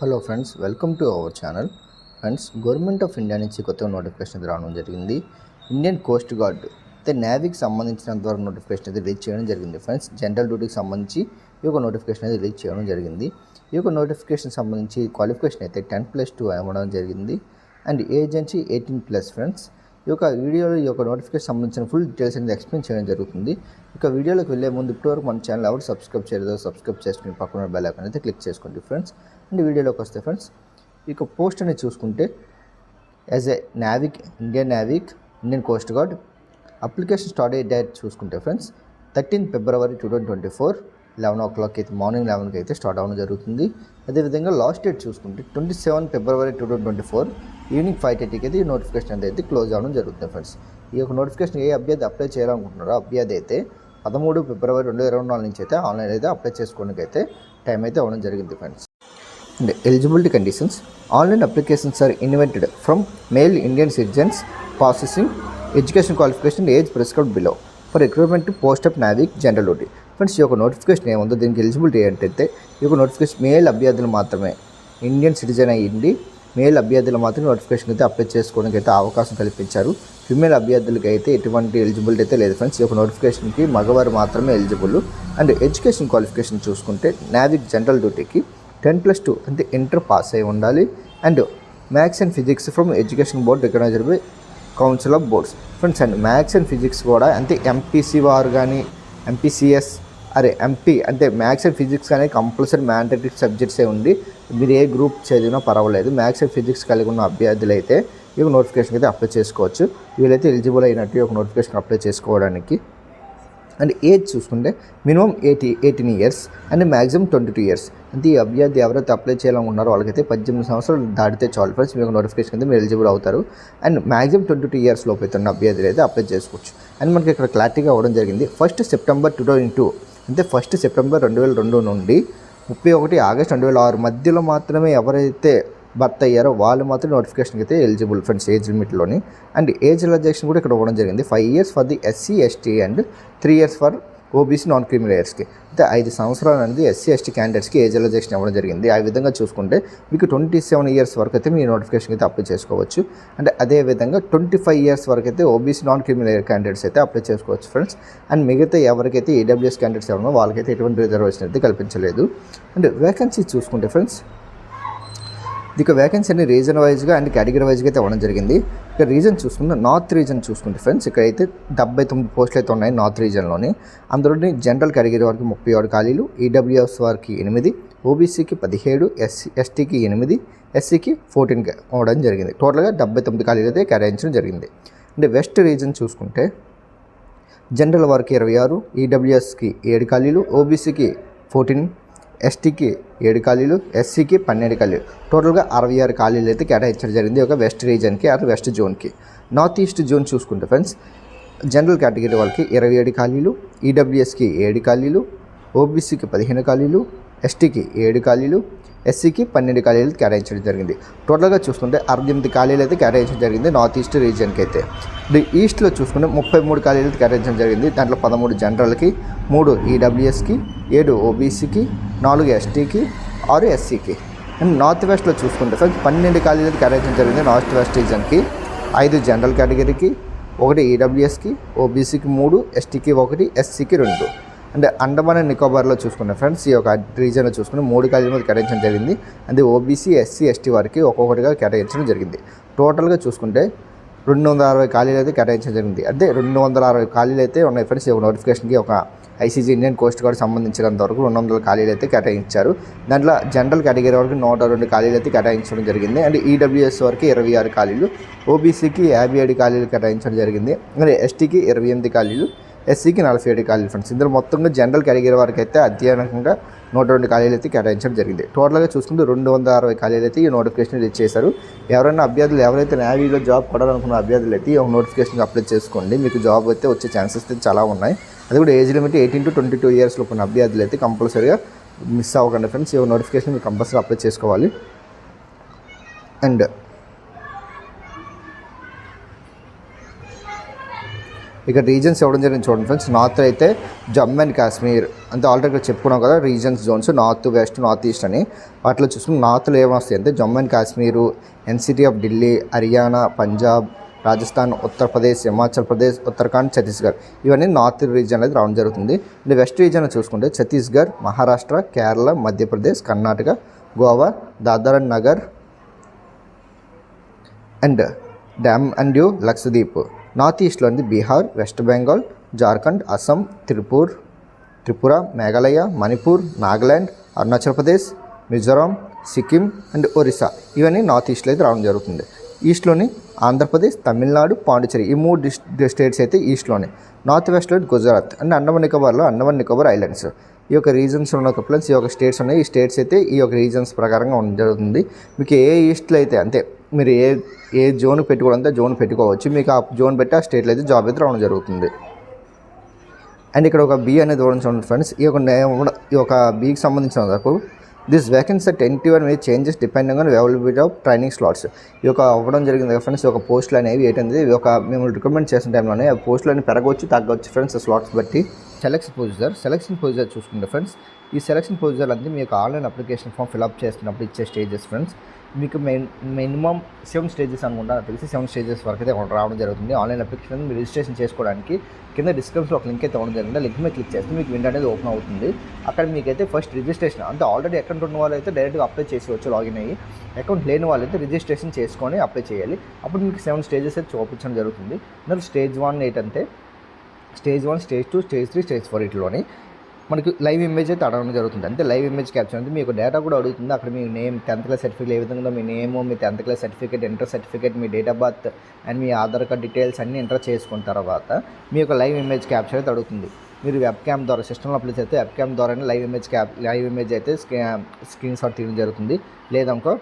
Hello friends welcome to our channel. Friends government of India నుంచి కొత్త notification రావడం జరిగింది. ఇండియన్ కోస్ట్ గార్డ్ అయితే నేవీకి సంబంధించినంత వరకు నోటిఫికేషన్ అయితే రిలీజ్ చేయడం జరిగింది. ఫ్రెండ్స్ జనరల్ డ్యూటీకి సంబంధించి ఈ యొక్క నోటిఫికేషన్ అయితే రిలీజ్ చేయడం జరిగింది. ఈ యొక్క నోటిఫికేషన్ సంబంధించి క్వాలిఫికేషన్ అయితే టెన్ ప్లస్ టూ అవ్వడం జరిగింది. And agency eighteen plus friends. ఈ యొక్క వీడియోలో ఈ యొక్క నోటిఫికేషన్ సంబంధించిన ఫుల్ డీటెయిల్స్ అనేది ఎక్స్ప్లెయిన్ చేయడం జరుగుతుంది. ఇక వీడియోలోకి వెళ్ళే ముందు ఇప్పటివరకు మన ఛానల్ ఎవరు సబ్స్క్రైబ్ చేయలేదో సబ్స్క్రైబ్ చేసుకుని పక్కన బెల్ ఐకాన్ అయితే క్లిక్ చేసుకోండి ఫ్రెండ్స్ అండ్ వీడియోలోకి వస్తే ఫ్రెండ్స్ ఇక పోస్ట్ అనేది చూసుకుంటే as a Navik Indian Navik Indian coast guard application start అయ్యే డేట్ చూసుకుంటే friends thirteen February two thousand twenty four eleven o'clock అయితే మార్నింగ్ లెవెన్కి అయితే స్టార్ట్ అవ్వడం జరుగుతుంది. అదేవిధంగా లాస్ట్ డేట్ చూసుకుంటే twenty seven February two thousand twenty four evening five థర్టీకి అయితే ఈ నోటిఫికేషన్ అనేది అయితే క్లోజ్ అవ్వడం జరుగుతుంది ఫ్రెండ్స్. ఈ యొక్క నోటిఫికేషన్ ఏ అభ్యర్థి అప్లై చేయాలనుకుంటున్నారో అభ్యర్థి అయితే పదమూడు ఫిబ్రవరి రెండు ఇరవై నాలుగు నుంచి అయితే ఆన్లైన్ అయితే అప్లై చేసుకోవడానికి అయితే టైం అయితే అవ్వడం జరిగింది friends. And eligibility conditions. Online applications are invented from male Indian citizens processing education qualification age prescribed below for recruitment post of Navik general duty friends ఈ యొక్క నోటిఫికేషన్ ఏముందో దీనికి ఎలిజిబిలిటీ ఏంటంటే ఈ యొక్క నోటిఫికేషన్ మేల్ అభ్యర్థులు మాత్రమే ఇండియన్ సిటిజన్ అయ్యింది. మేల్ అభ్యర్థులు మాత్రం నోటిఫికేషన్ అయితే అప్లై చేసుకోవడానికి అయితే అవకాశం కల్పించారు. ఫిమేల్ అభ్యర్థులకి అయితే ఎటువంటి ఎలిజిబిలిటీ అయితే లేదు ఫ్రెండ్స్ ఈ యొక్క నోటిఫికేషన్కి మగవారు మాత్రమే ఎలిజిబుల్ అండ్ ఎడ్యుకేషన్ క్వాలిఫికేషన్ చూసుకుంటే నావిక్ జనరల్ డ్యూటీకి టెన్ ప్లస్ టూ అంటే ఇంటర్ పాస్ అయి ఉండాలి. And maths and physics from education board recognised by council of boards friends and maths and physics కూడా అంటే ఎంపీసీ వారు కానీ ఎంపీసీఎస్ అరే ఎంపీ అంటే మ్యాథ్స్ అండ్ ఫిజిక్స్ అనేది కంపల్సరీ మ్యాండేటరీ సబ్జెక్ట్సే ఉంది మీరు ఏ గ్రూప్ చదివినా పర్వాలేదు. మ్యాథ్స్ అండ్ ఫిజిక్స్ కలిగి ఉన్న అభ్యర్థులు అయితే ఈ నోటిఫికేషన్ అయితే అప్లై చేసుకోవచ్చు. వీళ్ళైతే ఎలిజిబుల్ అయినట్టు ఒక నోటిఫికేషన్ అప్లై చేసుకోవడానికి. అండ్ ఏజ్ చూసుకుంటే minimum eighty eighteen years and maximum twenty two years. అంటే ఈ అభ్యర్థి ఎవరైతే అప్లై చేయాలనుకున్నారో వాళ్ళకైతే పద్దెనిమిది సంవత్సరాలు దాటితే చాలు ఫ్రెండ్స్ మీకు నోటిఫికేషన్ అయితే మీరు ఎలిజిబుల్ అవుతారు. And maximum twenty two years లోపు అయితే ఉన్న అభ్యర్థులు అయితే అప్లై చేసుకోవచ్చు. అండ్ మనకి ఇక్కడ క్లారిటీగా అవ్వడం జరిగింది. First September two thousand two అంటే ఫస్ట్ సెప్టెంబర్ రెండు వేల రెండు నుండి ముప్పై ఒకటి ఆగస్ట్ రెండు వేల ఆరు మధ్యలో మాత్రమే ఎవరైతే భర్త అయ్యారో వాళ్ళు మాత్రం నోటిఫికేషన్కి అయితే ఎలిజిబుల్ ఫ్రెండ్స్ ఏజ్ లిమిట్లోని అండ్ ఏజ్ రిలాక్సేషన్ కూడా ఇక్కడ ఇవ్వడం జరిగింది. Five years for the SC ST and three years for OBC non criminal అయితే ఐదు సంవత్సరాలు అనేది ఎస్సీ ఎస్టీ క్యాండిడేట్స్కి ఏజ్ రిలాక్సేషన్ ఇవ్వడం జరిగింది. ఆ విధంగా చూసుకుంటే మీకు ట్వంటీ సెవెన్ ఇయర్స్ వరకు అయితే మీ నోటిఫికేషన్ అయితే అప్లై చేసుకోవచ్చు. అండ్ అదే విధంగా ట్వంటీ ఫైవ్ ఇయర్స్ వరకు అయితే ఓబీసీ నాన్ క్రిమినల్ క్యాండిడేట్స్ అయితే అప్లై చేసుకోవచ్చు ఫ్రెండ్స్ అండ్ మిగతా ఎవరికైతే ఈడబ్ల్యూఎస్ క్యాండిడేట్స్ ఎవరినో వాళ్ళకైతే ఎటువంటి రిజర్వేషన్ అయితే కల్పించలేదు. అండ్ వేకెన్సీ చూసుకుంటే ఫ్రెండ్స్ ఇక వేకెన్సీ అన్ని రీజన్ వైజ్గా అండ్ కేటగిరీ వైజ్గా అయితే ఇవ్వడం జరిగింది. ఇక రీజన్ చూసుకుంటే నార్త్ రీజన్ చూసుకుంటే ఫ్రెండ్స్ ఇక్కడ అయితే డెబ్బై తొమ్మిది పోస్టులు అయితే ఉన్నాయి నార్త్ రీజన్లోని అందులోని జనరల్ కేటగిరీ వారికి ముప్పై ఆరు ఖాళీలు ఈడబ్ల్యూఎస్ వారికి ఎనిమిది ఓబీసీకి పదిహేడు ఎస్సీ ఎస్టీకి ఎనిమిది ఎస్సీకి ఫోర్టీన్ అవ్వడం జరిగింది. టోటల్గా డెబ్బై తొమ్మిది ఖాళీలు అయితే కేటాయించడం జరిగింది. అంటే వెస్ట్ రీజన్ చూసుకుంటే జనరల్ వారికి ఇరవై ఆరు ఈడబ్ల్యూఎస్కి ఏడు ఖాళీలు ఓబీసీకి ఫోర్టీన్ ఎస్టీకి ఏడు ఖాళీలు ఎస్సీకి పన్నెండు ఖాళీలు. టోటల్గా అరవై ఆరు ఖాళీలు అయితే కేటాయించడం జరిగింది. ఒక వెస్ట్ రీజన్కి అటు వెస్ట్ జోన్కి. నార్త్ ఈస్ట్ జోన్ చూసుకుంటే ఫ్రెండ్స్ జనరల్ కేటగిరీ వాళ్ళకి ఇరవై ఏడు ఖాళీలు ఈడబ్ల్యూఎస్కి ఏడు ఖాళీలు ఓబీసీకి పదిహేను ఖాళీలు ఎస్టీకి ఏడు ఖాళీలు ఎస్సీకి పన్నెండు ఖాళీలు కేటాయించడం జరిగింది. టోటల్గా చూసుకుంటే అరవై ఎనిమిది ఖాళీలు అయితే కేటాయించడం జరిగింది నార్త్ ఈస్ట్ రీజియన్కి అయితే. ఈస్ట్లో చూసుకుంటే ముప్పై మూడు ఖాళీలు కేటాయించడం జరిగింది. దాంట్లో పదమూడు జనరల్కి మూడు ఈడబ్ల్యూఎస్కి ఏడు ఓబీసీకి నాలుగు ఎస్టీకి ఆరు ఎస్సీకి. అండ్ నార్త్ వెస్ట్లో చూసుకుంటే ఫ్రెండ్స్ పన్నెండు ఖాళీలు కేటాయించడం జరిగింది నార్త్ వెస్ట్ రీజన్కి ఐదు జనరల్ కేటగిరీకి ఒకటి ఈడబ్ల్యూఎస్కి ఓబీసీకి మూడు ఎస్టీకి ఒకటి ఎస్సీకి రెండు. అంటే అండమాన్ అండ్ నికోబార్లో చూసుకున్న ఫ్రెండ్స్ ఈ యొక్క రీజన్లో చూసుకుని మూడు ఖాళీల కేటాయించడం జరిగింది. అది ఓబీసీ ఎస్సీ ఎస్టీ వారికి ఒక్కొక్కటిగా కేటాయించడం జరిగింది. టోటల్గా చూసుకుంటే రెండు వందల అరవై ఖాళీలు అయితే కేటాయించడం జరిగింది. అదే రెండు వందల అరవై ఖాళీలు అయితే ఉన్నాయి ఫ్రెండ్స్. ఈ యొక్క నోటిఫికేషన్కి ఒక ఐసీజీ ఇండియన్ కోస్ట్ గార్డ్ సంబంధించినంత వరకు రెండు వందల ఖాళీలు అయితే కేటాయించారు. దాంట్లో జనరల్ కేటగిరీ వరకు నూట రెండు ఖాళీలు అయితే కేటాయించడం జరిగింది. అండ్ ఈడబ్ల్యూఎస్ వరకు ఇరవై ఆరు ఖాళీలు. ఓబీసీకి యాభై ఏడు ఖాళీలు కేటాయించడం జరిగింది. మరి ఎస్టీకి ఇరవై ఎనిమిది ఖాళీలు. ఎస్సీకి నలభై ఏడు ఖాళీలు ఫ్రెండ్స్ ఇందులో మొత్తంగా జనరల్ కేటగిరీ వారికి అయితే అధ్యయనంగా నూట రెండు ఖాళీలు అయితే కేటాయించడం జరిగింది. టోటల్గా చూసుకుంటే రెండు వందల అరవై ఖాళీలు అయితే ఈ నోటిఫికేషన్ రిలీజ్ చేశారు ఎవరైనా అభ్యర్థులు ఎవరైతే నేవీలో జాబ్ కొడాలనుకున్న అభ్యర్థులు అయితే ఈ నోటిఫికేషన్ అప్లై చేసుకోండి. మీకు జాబ్ అయితే వచ్చే ఛాన్సెస్ అయితే చాలా ఉన్నాయి. అది కూడా age limit eighteen to twenty two years లోపు ఉన్న అభ్యర్థులు అయితే కంపల్సరీగా మిస్ అవ్వకండి ఫ్రెండ్స్ ఈ నోటిఫికేషన్ మీరు కంపల్సరీ అప్లై చేసుకోవాలి. అండ్ ఇక్కడ రీజన్స్ ఇవ్వడం జరిగింది చూడండి ఫ్రెండ్స్ నార్త్ అయితే జమ్మూ అండ్ కాశ్మీర్ అంటే ఆల్రెడీ ఇక్కడ చెప్పుకున్నాం కదా regions zones north west north east అని. వాటిలో చూసుకుని నార్త్లో ఏమొస్తాయి అంటే Jammu and Kashmir NCT of Delhi Haryana Punjab Rajasthan Uttar Pradesh Himachal Pradesh Uttarakhand Chhattisgarh ఇవన్నీ నార్త్ రీజియన్ అనేది రావడం జరుగుతుంది. అంటే వెస్ట్ రీజియన్ చూసుకుంటే Chhattisgarh Maharashtra Kerala Madhya Pradesh Karnataka Goa Dadar and Nagar and Daman and you Lakshadweep north ఈస్ట్లోని Bihar west Bengal Jharkhand Assam Tripur Tripura Meghalaya Manipur Nagaland Arunachal Pradesh Mizoram Sikkim and Orissa. ఇవన్నీ north ఈస్ట్లో అయితే రావడం జరుగుతుంది. ఈస్ట్లోని ఆంధ్రప్రదేశ్ తమిళనాడు పాండిచేరి ఈ మూడు డిస్ స్టేట్స్ అయితే ఈస్ట్లోనే. నార్త్ వెస్ట్లో గుజరాత్ అండ్ అండమాన్ నికోబార్లో అండమాన్ నికోబార్ ఐలాండ్స్. ఈ యొక్క రీజన్స్ ఉన్న ఒక ప్లస్ ఈ యొక్క స్టేట్స్ ఉన్నాయి. ఈ స్టేట్స్ అయితే ఈ యొక్క రీజన్స్ ప్రకారంగా ఉండడం జరుగుతుంది మీకు ఏ ఈస్ట్లో అయితే అంతే మీరు ఏ ఏ జోన్ పెట్టుకోవాలంటే జోన్ పెట్టుకోవచ్చు. మీకు ఆ జోన్ పెట్టి ఆ స్టేట్లో అయితే జాబ్ అయితే రావడం జరుగుతుంది. అండ్ ఇక్కడ ఒక బీ అనేది చూడండి ఫ్రెండ్స్ ఈ యొక్క నేమ్ కూడా ఈ యొక్క బీకి సంబంధించిన వరకు దిస్ వేకెన్సీ ట్వంటీ వన్ మీద changes depending on availability of training slots ఈ యొక్క అవ్వడం జరిగింది ఫ్రెండ్స్ ఒక పోస్టులు అనేవి ఏంటంటే ఈ యొక్క మేము రికమెండ్ చేసిన టైంలోనే ఆ పోస్టులు అనేవి పెరగవచ్చు తగ్గవచ్చు ఫ్రెండ్స్ స్లాట్స్ బట్టి. సెలెక్షన్ ప్రొసీజర్ సెలెక్షన్ ప్రొసీజర్ చూసుకుంటే ఫ్రెండ్స్ ఈ సెలెక్షన్ ప్రొసీజర్ అంతా మీకు online application form fill up చేస్తున్నప్పుడు ఇచ్చే స్టేజెస్ ఫ్రెండ్స్ మీకు మెయిన్ మినిమం సెవెన్ స్టేజెస్ అనుకుంటా తెలిసి సెవెన్ స్టేజెస్ వరకు అయితే రావడం జరుగుతుంది. ఆన్లైన్ అప్లికేషన్ మీరు రిజిస్ట్రేషన్ చేసుకోవడానికి కింద డిస్క్రిప్షన్లో ఒక లింక్ అయితే ఉండడం జరిగింది. లింక్ మీద క్లిక్ చేస్తే మీకు విండో అనేది ఓపెన్ అవుతుంది. అక్కడ మీకైతే ఫస్ట్ రిజిస్ట్రేషన్ అంటే ఆల్రెడీ అకౌంట్ ఉన్న వాళ్ళు అయితే డైరెక్ట్గా అప్లై చేసేవచ్చు లాగిన్ అయ్యి అకౌంట్ లేని వాళ్ళు అయితే రిజిస్ట్రేషన్ చేసుకొని అప్లై చేయాలి. అప్పుడు మీకు సెవెన్ స్టేజెస్ అయితే చూపించడం జరుగుతుంది. మరి స్టేజ్ వన్ ఏంటంటే stage one stage two stage three stage four ఇట్లోని మనకి లైవ్ ఇమేజ్ అయితే అడగడం జరుగుతుంది. అంటే లైవ్ ఇమేజ్ క్యాప్చర్ అంటే మీకు డేటా కూడా అడుగుతుంది. అక్కడ మీ నేమ్ టెన్త్ క్లాస్ సర్టిఫికేట్ ఏ విధంగా మీ name me tenth class certificate inter certificate me date of birth and మీ ఆధార్ కార్డ్ డీటెయిల్స్ అన్నీ ఎంటర్ చేసుకున్న తర్వాత మీ యొక్క లైవ్ ఇమేజ్ క్యాప్చర్ అయితే అడుగుతుంది. మీరు వెబ్ క్యామ్ ద్వారా సిస్టమ్లో అప్లై చేస్తే వెబ్ క్యామ్ ద్వారా live image cap live image అయితే స్క్రీన్ షాట్ తీయడం జరుగుతుంది. లేదనుకో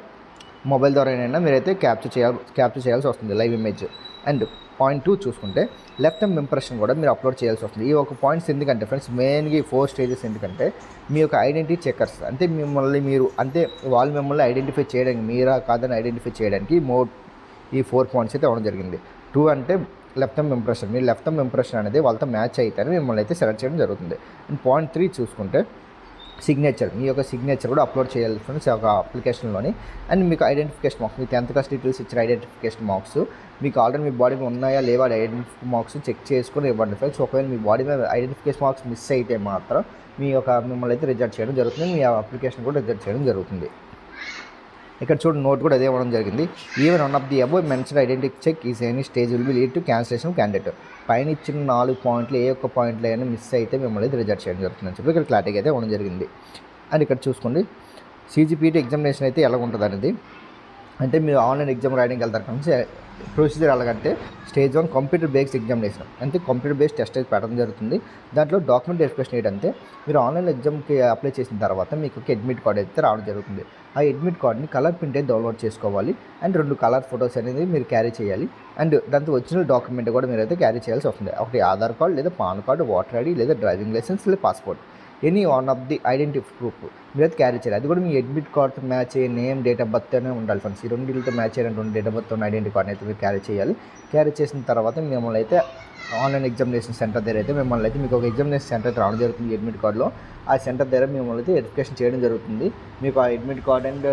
మొబైల్ ద్వారానైనా మీరైతే క్యాప్చర్ చేయాలి క్యాప్చర్ చేయాల్సి వస్తుంది live image. And point two చూసుకుంటే లెఫ్ట్ హ్యాండ్ ఇంప్రెషన్ కూడా మీరు అప్లోడ్ చేయాల్సి వస్తుంది. ఈ ఒక పాయింట్స్ ఎందుకంటే ఫ్రెండ్స్ మెయిన్గా ఈ ఫోర్ స్టేజెస్ ఎందుకంటే మీ యొక్క ఐడెంటిటీ చెక్కర్స్. అంటే మిమ్మల్ని మీరు అంటే వాళ్ళు మిమ్మల్ని ఐడెంటిఫై చేయడానికి మీరా కాదని ఐడెంటిఫై చేయడానికి మో ఈ ఫోర్ పాయింట్స్ అయితే అవ్వడం జరిగింది. టూ అంటే లెఫ్ట్ హ్యాండ్ ఇంప్రెషన్. మీ లెఫ్ట్ హ్యాండ్ ఇంప్రెషన్ అనేది వాళ్ళతో మ్యాచ్ అయితేనే మిమ్మల్ని అయితే సెలెక్ట్ చేయడం జరుగుతుంది. అండ్ పాయింట్ త్రీ చూసుకుంటే సిగ్నేచర్ మీ యొక్క సిగ్నేచర్ కూడా అప్లోడ్ చేయాలి ఫ్రెండ్స్ ఒక అప్లికేషన్లోని అండ్ మీకు ఐడెంటిఫికేషన్ మార్క్స్ మీ టెన్త్ క్లాస్ డీటెయిల్స్ ఇచ్చిన ఐడెంటిఫికేషన్ మార్క్స్ మీకు ఆల్రెడీ మీ బాడీ మీద ఉన్నాయా లేవా ఐడెంటిఫికేషన్ మార్క్స్ చెక్ చేసుకుని ఇవ్వండి ఫ్రెండ్స్ ఒకవేళ మీ బాడీ మీద ఐడెంటిఫికేషన్ మార్క్స్ మిస్ అయితే మాత్రం మీ యొక్క మిమ్మల్ని అయితే రిజెక్ట్ చేయడం జరుగుతుంది. మీ అప్లికేషన్ కూడా రిజెక్ట్ చేయడం జరుగుతుంది. ఇక్కడ చూడండి నోట్ కూడా అదే ఇవ్వడం జరిగింది. Even one of the above mention identity check is any stage will be lead to cancellation candidate పైన ఇచ్చిన నాలుగు పాయింట్లు ఏ ఒక్క పాయింట్లు అయినా మిస్ అయితే మిమ్మల్ని అయితే రిజెక్ట్ చేయడం జరుగుతుందని చెప్పి ఇక్కడ క్లారిటీగా అయితే ఇవ్వడం జరిగింది. అండ్ ఇక్కడ చూసుకోండి సీజీపీటీ ఎగ్జామినేషన్ అయితే ఎలా ఉంటుంది అనేది అంటే మీరు ఆన్లైన్ ఎగ్జామ్ రాయడానికి వెళ్తారు కానీ ప్రొసీజర్ ఎలాగంటే stage one computer based examination అంటే కంప్యూటర్ బేస్డ్ టెస్ట్ అయితే పెట్టడం జరుగుతుంది. దాంట్లో డాక్యుమెంట్ వెరిఫికేషన్ ఏంటంటే మీరు ఆన్లైన్ ఎగ్జామ్కి అప్లై చేసిన తర్వాత మీకు ఒక అడ్మిట్ కార్డ్ అయితే రావడం జరుగుతుంది. ఆ అడ్మిట్ కార్డ్ని కలర్ ప్రింట్ అయితే డౌన్లోడ్ చేసుకోవాలి. అండ్ రెండు కలర్ ఫొటోస్ అనేది మీరు క్యారీ చేయాలి. అండ్ దాంతో వచ్చిన డాక్యుమెంట్ కూడా మీరు అయితే క్యారీ చేయాల్సి వస్తుంది. ఒకటి ఆధార్ కార్డ్ లేదా పాన్ కార్డు ఓటర్ ఐడి లేదా డ్రైవింగ్ లైసెన్స్ లేదా passport any one of the identity proof అయితే క్యారీ చేయాలి అది కూడా మీ అడ్మిట్ కార్డ్తో మ్యాచ్ అయ్యే నేమ్ డేట్ ఆఫ్ బర్త్ అనే ఉండాలి ఫ్రెండ్స్ ఈ రెండింటితో మ్యాచ్ అయినటువంటి డేట్ ఆఫ్ బర్త్ ఉన్న ఐడెంటిటీ కార్డ్ అయితే మీరు క్యారీ చేయాలి. క్యారీ చేసిన తర్వాత మిమ్మల్ని అయితే ఆన్లైన్ ఎగ్జామినేషన్ సెంటర్ దగ్గర అయితే మిమ్మల్ని అయితే మీకు ఒక ఎగ్జామినేషన్ సెంటర్ అయితే రావడం జరుగుతుంది అడ్మిట్ కార్డులో ఆ సెంటర్ దగ్గర మిమ్మల్ని అయితే వెరిఫికేషన్ చేయడం జరుగుతుంది. మీకు ఆ అడ్మిట్ కార్డ్ అండ్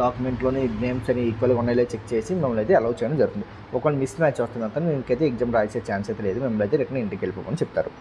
డాక్యుమెంట్లోని నేమ్స్ అని ఈక్వల్గా ఉన్నాయో చెక్ చేసి మిమ్మల్ని అయితే అలౌ చేయడం జరుగుతుంది. ఒకవేళ మిస్ మ్యాచ్ వస్తుందంతా మీకైతే ఎగ్జామ్ రాసే ఛాన్స్ అయితే లేదు. మిమ్మల్ని అయితే రిటర్న్ ఇంటికి వెళ్ళిపోమని చెప్తారు.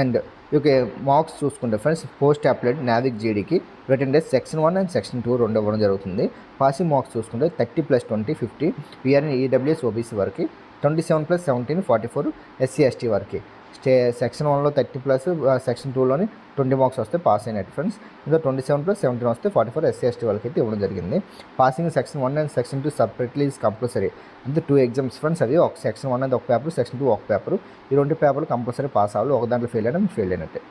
అండ్ ఓకే మార్క్స్ చూసుకుంటే friends post applied Navik జీడీకి return days section one and section two రెండు ఇవ్వడం జరుగుతుంది. పాసింగ్ మార్క్స్ చూసుకుంటే thirty plus twenty fifty VRN EWS OBC వరకు twenty seven plus seventeen forty four SC ST వరకు. స్టే సెక్షన్ వన్లో thirty plus section టూలోని twenty marks వస్తే pass అయినట్టు ఫ్రెండ్స్. ఇంకా ట్వంటీ సెవెన్ ప్లస్ సెవెంటీన్ వస్తే ఫార్టీ ఫోర్ ఎస్సీ ఎస్టీ వాళ్ళకి అయితే ఇవ్వడం జరిగింది. Passing section one and section two separately is compulsory అంటే టూ ఎగ్జామ్స్ ఫ్రెండ్స్ అవి ఒక సెక్షన్ వన్ అనేది ఒక పేపర్ సెక్షన్ టూ ఒక పేపర్ ఈ రెండు పేపర్లు కంపల్సరీ పాస్ అవ్వాలి. ఒక దాంట్లో ఫెయిల్ అయినా ఫెయిల్ అయినట్టే.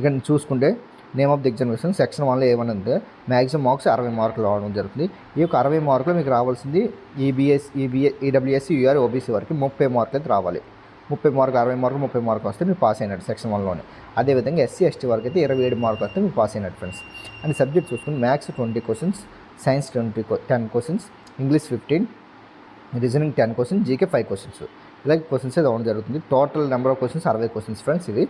ఇక చూసుకుంటే name of the examination section వన్లో ఏమైనా ఉంది. మ్యాక్సిమం మార్క్స్ అరవై మార్కులు రావడం జరుగుతుంది. ఈ యొక్క అరవై మార్కులు మీకు రావాల్సింది EBS EBA EWS UR OBC వరకు ముప్పై మార్కులు అయితే రావాలి. ముప్పై మార్కులు అరవై మార్కులు ముప్పై మార్కు వస్తే మీరు పాస్ అయినట్టు సెక్షన్ వన్లోనే అదేవిధంగా ఎస్సీ ఎస్టీ వరకు అయితే ఇరవై ఏడు మార్కులు వస్తే మీరు పాస్ అయినట్టు ఫ్రెండ్స్ అండ్ సబ్జెక్ట్ చూసుకుని maths twenty questions science twenty ten questions English fifteen reasoning ten questions GK five questions ఇలాగే క్వశ్చన్స్ అయితే అవ్వడం జరుగుతుంది. టోటల్ నెంబర్ ఆఫ్ క్వశ్చన్స్ అరవై క్వశ్చన్స్ ఫ్రెండ్స్ ఇవి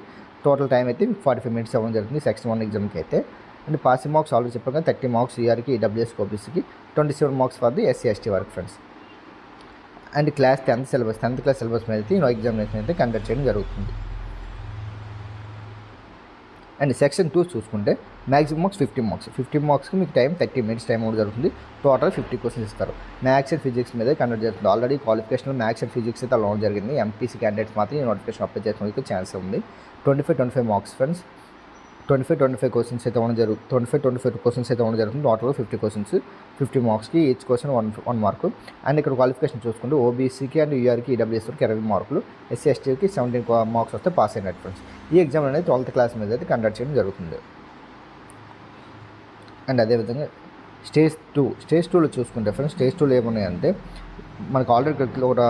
టోటల్ టైం అయితే ఫార్టీ ఫైవ్ మినిట్స్ అవ్వడం జరుగుతుంది సెక్షన్ వన్ ఎగ్జామ్కి అయితే. అండ్ పాసింగ్ మార్క్స్ ఆల్రెడీ చెప్పాను కదా థర్టీ మార్క్స్ ఈఆర్కి WS ఓబీసీకి twenty seven marks for the SC ST వరకు friends and class tenth syllabus tenth class syllabus మీద అయితే ఎగ్జామినేషన్ అయితే కండక్ట్ చేయడం జరుగుతుంది. అండ్ సెక్షన్ టూ చూసుకుంటే maximum marks fifty marks. Fifty మార్క్స్కి మీకు టైం థర్టీ మినిట్స్ టైం కూడా జరుగుతుంది. టోటల్ ఫిఫ్టీ క్వశ్చన్స్ ఇస్తారు. మ్యాథ్స్ అండ్ ఫిజిక్స్ మీద కండక్ట్ చేస్తుంది. ఆల్రెడీ క్వాలిఫికేషన్లో మ్యాథ్స్ అండ్ ఫిజిక్స్ అయితే అలా జరిగింది. ఎంపీసీ క్యాండిడేట్స్ మాత్రం ఈ నోటిఫికేషన్ అప్లై చేసుకోవడానికి ఛాన్స్ ఉంది. Twenty five twenty five marks friends. Twenty five twenty five questions అయితే ఉండడం జరుగుతుంది. Twenty five twenty five questions అయితే ఉండడం జరుగుతుంది టోటల్గా ఫిఫ్టీ క్వశ్చన్స్ ఫిఫ్టీ మార్క్స్కి each question one one mark and ఇక్కడ క్వాలిఫికేషన్ చూసుకుంటే ఓబీసీకి అండ్ యూఆర్కి ఈడబ్ల్యూఎస్కి ఇరవై మార్కులు. ఎస్సీ ఎస్టీకి సెవెంటీన్ మార్క్స్ వస్తే పాస్ అయినట్టు ఫ్రెండ్స్ ఈ ఎగ్జామ్ అనేది ట్వెల్త్ క్లాస్ మీద అయితే కండక్ట్ చేయడం జరుగుతుంది. అండ్ అదేవిధంగా స్టేజ్ టూ స్టేజ్ టూలో చూసుకుంటే ఫ్రెండ్స్ స్టేజ్ టూలో ఏమున్నాయంటే మనకు ఆల్రెడీ ఒక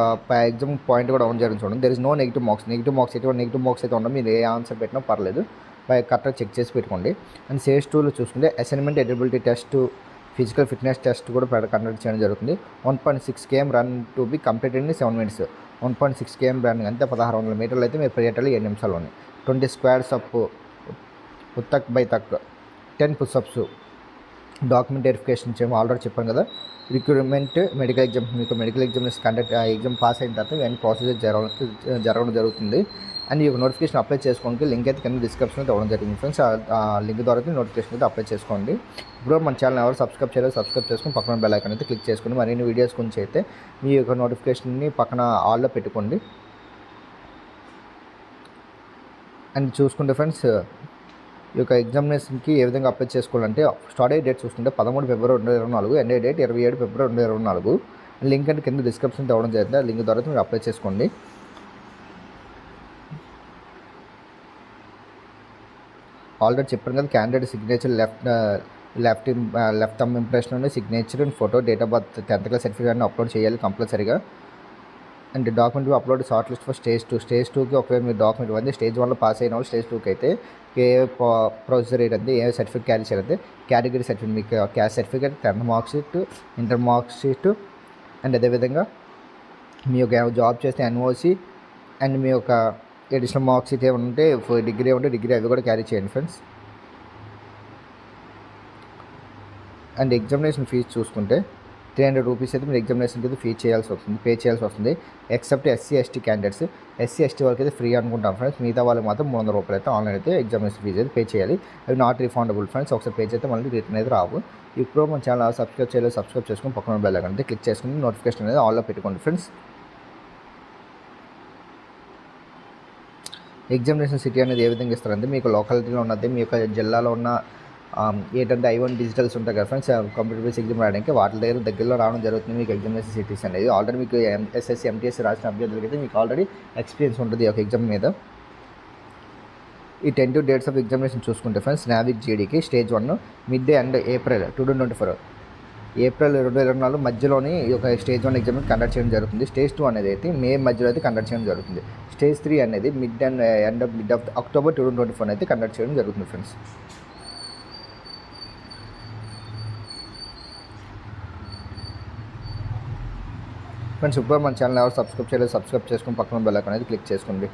ఎగ్జామ్ పాయింట్ కూడా ఆన్ చేయడం చూడండి there is no negative marks negative marks ఎటువంటి నెగిటివ్ మార్క్స్ అయితే ఉండవు మీరు ఏ ఆన్సర్ పెట్టినా పర్లేదు. బై కరెక్ట్గా చెక్ చేసి పెట్టుకోండి. అండ్ స్టేజ్ టూలో చూసుకుంటే assignment eligibility test physical fitness test కూడా కండక్ట్ చేయడం జరుగుతుంది. One point six KM run to be completed in seven minutes. One point six KM run అంటే పదహారు వందల మీటర్లు అయితే మీరు పరిగెట్టాలి ఏడు నిమిషాలు ఉన్నాయి ట్వంటీ స్క్వేర్స్ అప్ ఉత్తక్ బై తక్ టెన్ పుషప్స్ డాక్యుమెంట్ వెరిఫికేషన్ చేయడం ఆల్రెడీ చెప్పాను కదా. రిక్రూట్మెంట్ మెడికల్ ఎగ్జామ్ మీకు medical exams conduct exam pass అయిన తర్వాత ఇవన్నీ ప్రాసెస్ జరగ జరగడం జరుగుతుంది. అండ్ ఈ యొక్క నోటిఫికేషన్ అప్లై చేసుకోవడానికి లింక్ అయితే కింద డిస్క్రిప్షన్లో ఇవ్వడం జరిగింది ఫ్రెండ్స్ ఆ లింక్ ద్వారా నోటిఫికేషన్ అయితే అప్లై చేసుకోండి. ఇప్పుడు మన ఛానల్ ఎవరు సబ్స్క్రైబ్ చేయాలి సబ్స్క్రైబ్ చేసుకుని పక్కన బెల్ ఐకాన్ అయితే క్లిక్ చేసుకోండి. మరిన్ని వీడియోస్ గురించి అయితే మీ యొక్క నోటిఫికేషన్ని పక్కన ఆల్లో పెట్టుకోండి. అండ్ చూసుకుంటే ఫ్రెండ్స్ ఈ యొక్క ఎగ్జామినేషన్కి ఏ విధంగా అప్లై చేసుకోవాలంటే స్టార్ట్ అయ్యే డేట్ చూసుకుంటే పదమూడు ఫిబ్రవరి రెండు ఇరవై నాలుగు ఎండ్ డేట్ ఇరవై ఏడు ఫిబ్రవరి రెండు ఇరవై నాలుగు. లింక్ అంటే కింద డిస్క్రిప్షన్ ఇవ్వడం జరిగింది. ఆ లింక్ ద్వారా మీరు అప్లై చేసుకోండి. ఆల్రెడీ చెప్పాను కదా candidate signature left left left thumb impression నుండి signature and photo date of birth tenth class సర్టిఫికేట్ని upload చేయాలి కంపల్సరీగా and document upload short list for stage two stage టూకి ఒకవేళ మీరు డాక్యుమెంట్ ఇవ్వండి స్టేజ్ వన్లో పాస్ అయిన వాళ్ళు స్టేజ్ టూకి అయితే ఏ ప్రొసీజర్ ఏంటంటే ఏ సర్టిఫికేట్ క్యారీ చేయాలంటే కేటగిరీ సర్టిఫికేట్ మీకు caste certificate tenth mark sheet inter marks sheet and అదేవిధంగా మీ యొక్క జాబ్ చేస్తే ఎన్ఓసి అండ్ మీ యొక్క అడిషనల్ మార్క్స్ షీట్ ఏమైనా ఉంటే డిగ్రీ ఉంటే డిగ్రీ అవి కూడా క్యారీ చేయండి ఫ్రెండ్స్ అండ్ ఎగ్జామినేషన్ ఫీజు చూసుకుంటే త్రీ హండ్రెడ్ రూపీస్ అయితే మీరు ఎగ్జామినేషన్ అయితే ఫీ చేయాల్సి వస్తుంది పే చేయాల్సి వస్తుంది. Except SC ST candidates SC ST వాళ్ళకి అయితే ఫ్రీ అనుకుంటాం ఫ్రెండ్స్ మిగతా వాళ్ళకి మాత్రం మూడు వందల రూపాయలు అయితే ఆన్లైన్ అయితే ఎగ్జామినేషన్ ఫీజు అయితే పే చేయాలి. అవి నాట్ రిఫండబుల్ ఫ్రెండ్స్ ఒకసారి పే చేస్తే మళ్ళీ రిటర్న్ అయితే రావు. ఇప్పుడు మన ఛానల్ సబ్స్క్రైబ్ చేయలేదు సబ్స్క్రైబ్ చేసుకుని పక్కన బెల్ అయితే క్లిక్ చేసుకుని నోటిఫికేషన్ అనేది ఆల్లో పెట్టుకోండి ఫ్రెండ్స్ ఎగ్జామినేషన్ సిటీ అనేది ఏ విధంగా ఇస్తారంటే మీకు లోకాలిటీలో ఉన్నది మీ యొక్క జిల్లాలో ఉన్న ఏంటంటే ఐ వన్ డిజిటల్స్ ఉంటాయి కదా ఫ్రెండ్స్ కంప్యూటర్ బేస్ ఎగ్జామ్ రాయడానికి వాటి దగ్గర దగ్గరలో రావడం జరుగుతుంది మీకు ఎగ్జామినేషన్ సిటీస్ అనేది. ఆల్రెడీ మీకు ఎస్ఎస్సి ఎంటీఎస్సీ రాసిన అభ్యర్థులకి అయితే మీకు ఆల్రెడీ ఎక్స్పీరియన్స్ ఉంటుంది ఒక ఎగ్జామ్ మీద. ఈ ten to dates of examination చూసుకుంటే friends Navik జీడీకి stage one mid day and April two twenty four April రెండు వేల ఇరవై నాలుగు మధ్యలోని ఈ యొక్క స్టేజ్ వన్ ఎగ్జామ్ కండక్ట్ చేయడం జరుగుతుంది. స్టేజ్ టూ అనేది అయితే మే మధ్యలో అయితే కండక్ట్ చేయడం జరుగుతుంది. స్టేజ్ త్రీ అనేది mid and end of mid of October two twenty four అయితే కండక్ట్ చేయడం జరుగుతుంది ఫ్రెండ్స్. ఫ్రెండ్స్ ఇప్పుడు మన ఛానల్ ఎవరు సబ్స్క్రైబ్ చేయలేదు సబ్స్క్రైబ్ చేసుకుని పక్కన బెల్ అనేది క్లిక్ చేసుకోండి.